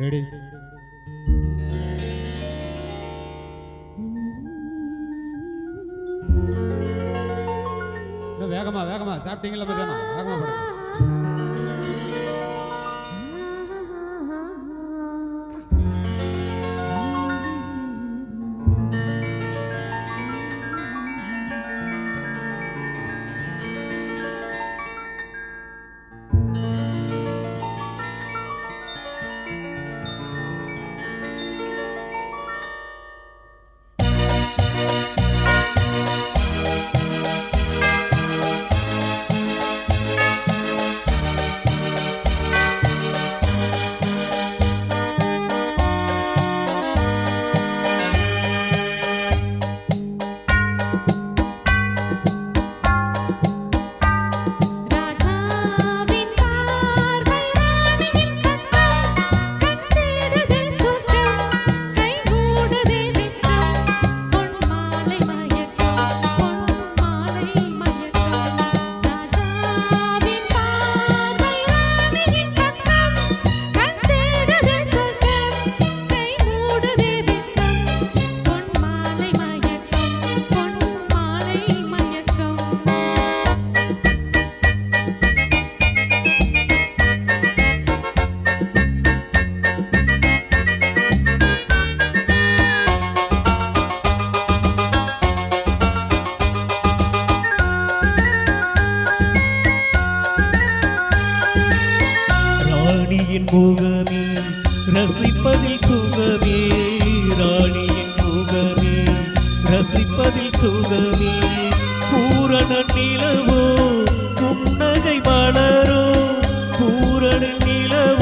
Ready. வேகமா வேகமா. சாப்பிட்டீங்களா வேகமா வேகமா முகமே ரசிப்பதில் சுகமே ராணியின் முகமே ரசிப்பதில் சுகமே பூரண நிலவோ புன்னகை மலரோ பூரண நிலவோ